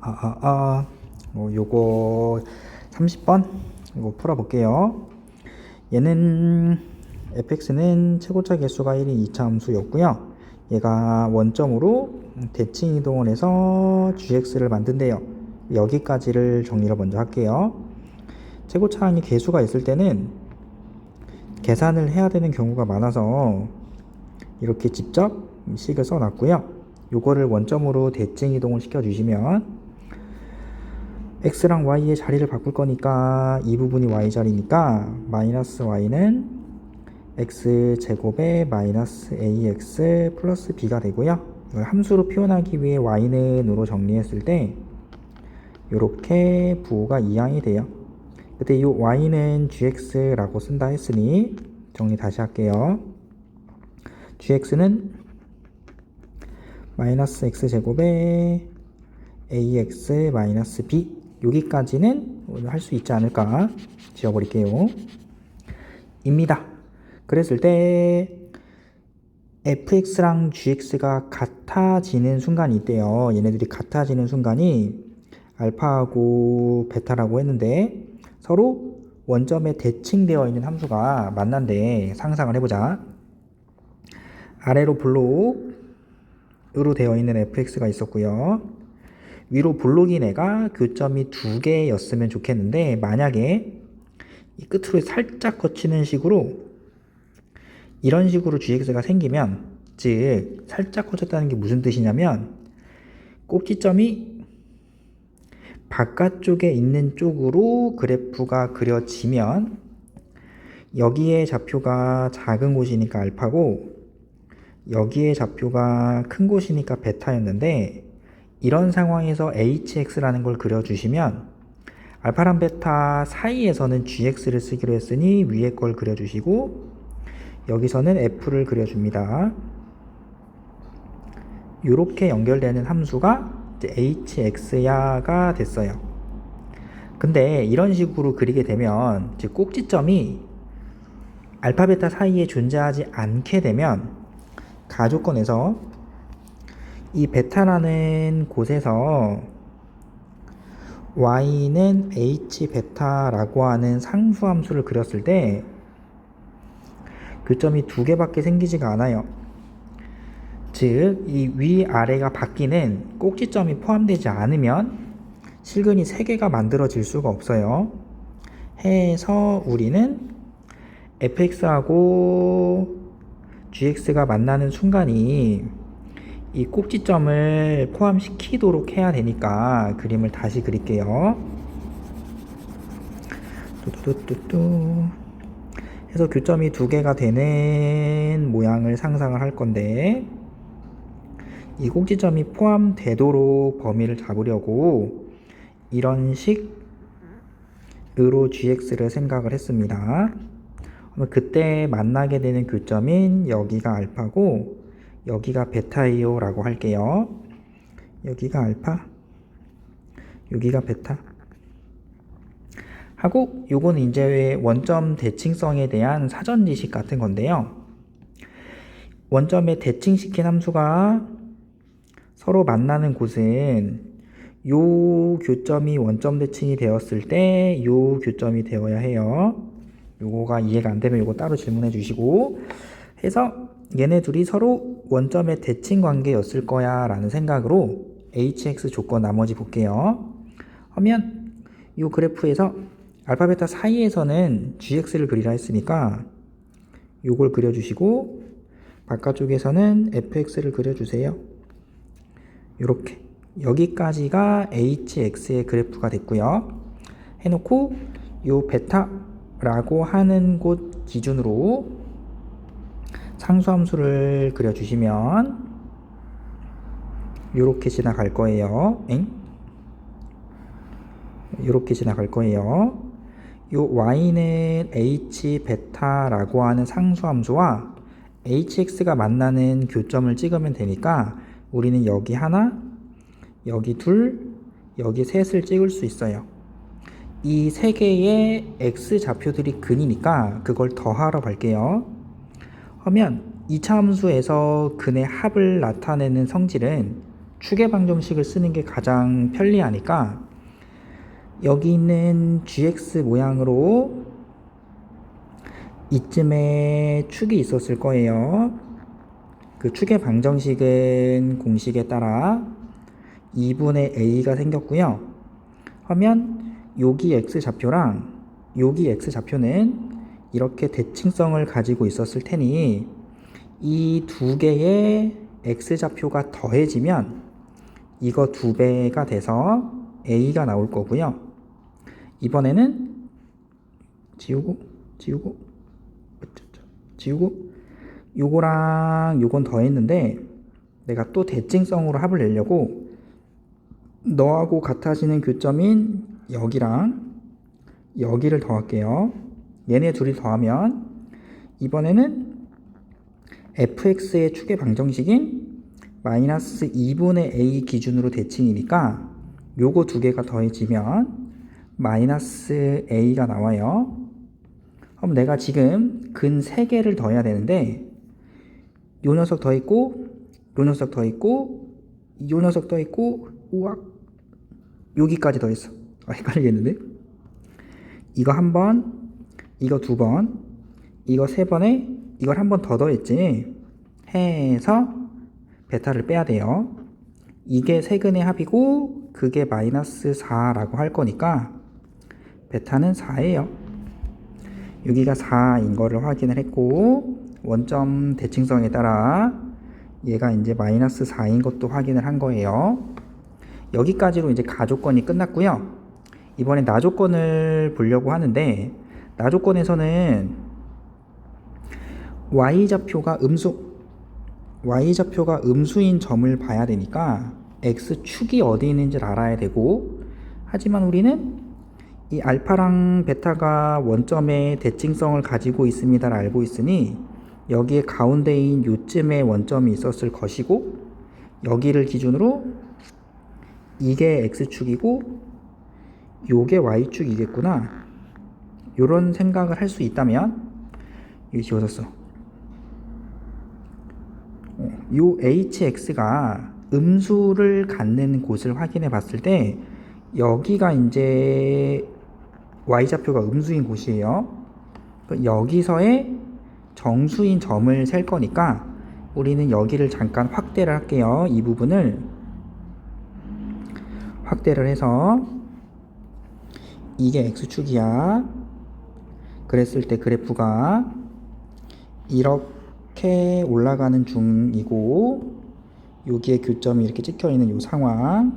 아, 아, 아. 뭐 요거 30번 이거 풀어볼게요. 얘는 fx는 최고차 개수가 1인 2차 함수였고요. 얘가 원점으로 대칭 이동을 해서 gx를 만든대요. 여기까지를 정리를 먼저 할게요. 최고차 항이 개수가 있을 때는 계산을 해야 되는 경우가 많아서 이렇게 직접 식을 써놨고요. 요거를 원점으로 대칭 이동을 시켜주시면 x랑 y의 자리를 바꿀 거니까 이 부분이 y 자리니까 마이너스 y는 x 제곱에 마이너스 ax 플러스 b가 되고요. 이걸 함수로 표현하기 위해 y는으로 정리했을 때 이렇게 부호가 이항이 돼요. 그때 이 y는 gx라고 쓴다 했으니 정리 다시 할게요. gx는 마이너스 x 제곱에 ax 마이너스 b 여기까지는 오늘 할 수 있지 않을까 지워버릴게요. 입니다. 그랬을 때 fx랑 gx가 같아지는 순간이 있대요. 얘네들이 같아지는 순간이 알파하고 베타라고 했는데 서로 원점에 대칭되어 있는 함수가 만난데 상상을 해보자. 아래로 블록 으로 되어 있는 fx가 있었고요. 위로 블록인 애가 교점이 두 개였으면 좋겠는데 만약에 이 끝으로 살짝 거치는 식으로 이런 식으로 gx가 생기면 즉 살짝 거쳤다는 게 무슨 뜻이냐면 꼭지점이 바깥쪽에 있는 쪽으로 그래프가 그려지면 여기에 좌표가 작은 곳이니까 알파고 여기에 좌표가 큰 곳이니까 베타였는데 이런 상황에서 hx라는 걸 그려주시면 알파랑 베타 사이에서는 gx를 쓰기로 했으니 위에 걸 그려주시고 여기서는 f를 그려줍니다. 이렇게 연결되는 함수가 hx야가 됐어요. 근데 이런 식으로 그리게 되면 즉 꼭지점이 알파 베타 사이에 존재하지 않게 되면 가조건에서 이 베타라는 곳에서 y는 h 베타라고 하는 상수 함수를 그렸을 때 교점이 두 개밖에 생기지가 않아요. 즉, 이 위아래가 바뀌는 꼭지점이 포함되지 않으면 실근이 세 개가 만들어질 수가 없어요. 해서 우리는 fx하고 gx가 만나는 순간이 이 꼭지점을 포함시키도록 해야 되니까 그림을 다시 그릴게요. 뚜뚜뚜뚜 해서 교점이 두 개가 되는 모양을 상상을 할 건데 이 꼭지점이 포함되도록 범위를 잡으려고 이런 식으로 gx를 생각을 했습니다. 그때 만나게 되는 교점인 여기가 알파고 여기가 베타이요 라고 할게요. 여기가 알파, 여기가 베타. 하고 요거는 이제 원점 대칭성에 대한 사전 지식 같은 건데요. 원점에 대칭시킨 함수가 서로 만나는 곳은 요 교점이 원점 대칭이 되었을 때 요 교점이 되어야 해요. 요거가 이해가 안 되면 요거 따로 질문해 주시고 해서 얘네 둘이 서로 원점의 대칭 관계였을 거야 라는 생각으로 hx 조건 나머지 볼게요. 하면 이 그래프에서 알파 베타 사이에서는 gx를 그리라 했으니까 요걸 그려주시고 바깥쪽에서는 fx를 그려주세요. 이렇게 여기까지가 hx의 그래프가 됐고요. 해놓고 요 베타 라고 하는 곳 기준으로 상수함수를 그려주시면 이렇게 지나갈 거예요. 엥? 이렇게 지나갈 거예요. 요 y는 h 베타라고 하는 상수함수와 hx가 만나는 교점을 찍으면 되니까 우리는 여기 하나, 여기 둘, 여기 셋을 찍을 수 있어요. 이 세 개의 x 좌표들이 근이니까 그걸 더하러 갈게요. 하면 이차 함수에서 근의 합을 나타내는 성질은 추계 방정식을 쓰는 게 가장 편리하니까 여기 있는 gx 모양으로 이쯤에 축이 있었을 거예요. 그 축의 방정식은 공식에 따라 2분의 a가 생겼고요. 하면 여기 x 좌표랑 여기 x 좌표는 이렇게 대칭성을 가지고 있었을 테니 이 두 개의 x 좌표가 더해지면 이거 두 배가 돼서 a가 나올 거고요. 이번에는 지우고 지우고? 지우고 요거랑 요건 더했는데 내가 또 대칭성으로 합을 내려고 너하고 같아지는 교점인 여기랑 여기를 더할게요. 얘네 둘이 더하면 이번에는 fx의 축의 방정식인 마이너스 2분의 a 기준으로 대칭이니까 요거 두 개가 더해지면 마이너스 a가 나와요. 그럼 내가 지금 근 3개를 더해야 되는데 요 녀석 더했고 요 녀석 더했고 요 녀석 더했고 우악 여기까지 더했어. 아, 헷갈리겠는데? 이거 한 번, 이거 두 번, 이거 세 번에 이걸 한 번 더 더했지. 해서 베타를 빼야 돼요. 이게 세근의 합이고 그게 마이너스 4라고 할 거니까 베타는 4예요. 여기가 4인 거를 확인을 했고 원점 대칭성에 따라 얘가 이제 마이너스 4인 것도 확인을 한 거예요. 여기까지로 이제 가조건이 끝났고요. 이번에 나조건을 보려고 하는데 나조건에서는 y좌표가 음수 y좌표가 음수인 점을 봐야 되니까 x축이 어디 있는지를 알아야 되고 하지만 우리는 이 알파랑 베타가 원점의 대칭성을 가지고 있습니다를 알고 있으니 여기에 가운데인 요쯤에 원점이 있었을 것이고 여기를 기준으로 이게 x축이고 요게 y축이겠구나. 요런 생각을 할 수 있다면 여기 지워졌어. 어, 요 hx가 음수를 갖는 곳을 확인해 봤을 때 여기가 이제 y좌표가 음수인 곳이에요. 그 여기서의 정수인 점을 셀 거니까 우리는 여기를 잠깐 확대를 할게요. 이 부분을 확대를 해서 이게 x축이야. 그랬을 때 그래프가 이렇게 올라가는 중이고 여기에 교점이 이렇게 찍혀 있는 이 상황에서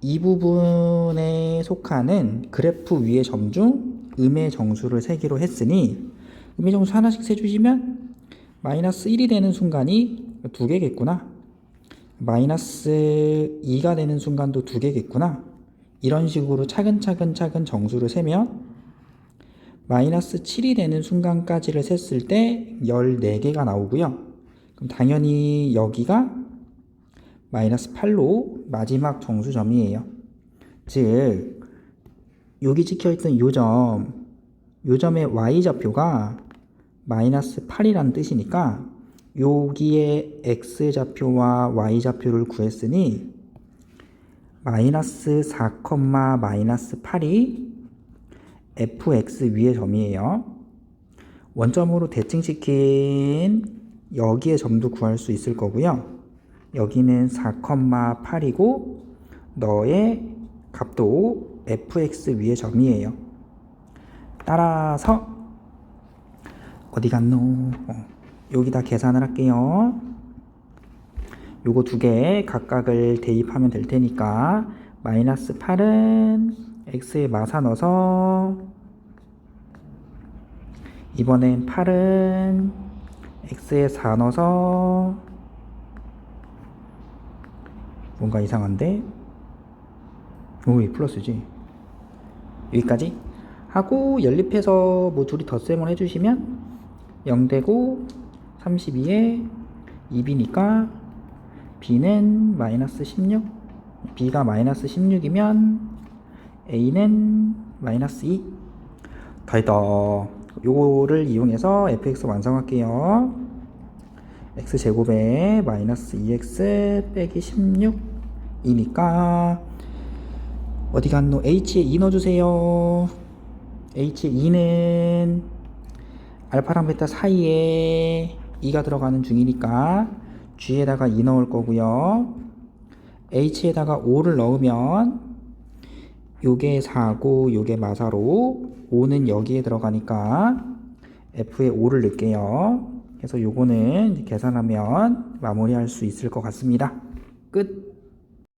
이 부분에 속하는 그래프 위의 점 중 음의 정수를 세기로 했으니 음의 정수 하나씩 세주시면 마이너스 1이 되는 순간이 두 개겠구나. 마이너스 2가 되는 순간도 두 개겠구나 이런 식으로 차근차근 차근 정수를 세면 마이너스 7이 되는 순간까지를 셌을 때 14개가 나오고요. 그럼 당연히 여기가 마이너스 8로 마지막 정수점이에요. 즉 여기 찍혀있던 요 점, 요 점의 y좌표가 마이너스 8이라는 뜻이니까 여기에 x좌표와 y좌표를 구했으니 마이너스 4, 마이너스 8이 fx 위의 점이에요. 원점으로 대칭시킨 여기의 점도 구할 수 있을 거고요. 여기는 4,8이고 너의 값도 fx 위의 점이에요. 따라서 어디 갔노? 어, 여기다 계산을 할게요. 요거 두 개 각각을 대입하면 될 테니까 마이너스 8은 x에 마사 넣어서 이번엔 8은 x에 4 넣어서 뭔가 이상한데? 오이 플러스지. 여기까지. 하고 연립해서 뭐 둘이 덧셈을 해주시면 0 되고 32에 2b니까 b는 마이너스 16 b가 마이너스 16이면 a는 마이너스 2 더했다 요거를 이용해서 fx 완성할게요 x제곱에 마이너스 2x 빼기 16이니까 어디 갔노? h에 2 넣어주세요. h에 2는 알파랑 베타 사이에 2가 들어가는 중이니까 g에다가 2 넣을 거고요. h에다가 5를 넣으면 요게 4고 요게 마사로 5는 여기에 들어가니까 f에 5를 넣을게요. 그래서 요거는 계산하면 마무리할 수 있을 것 같습니다. 끝.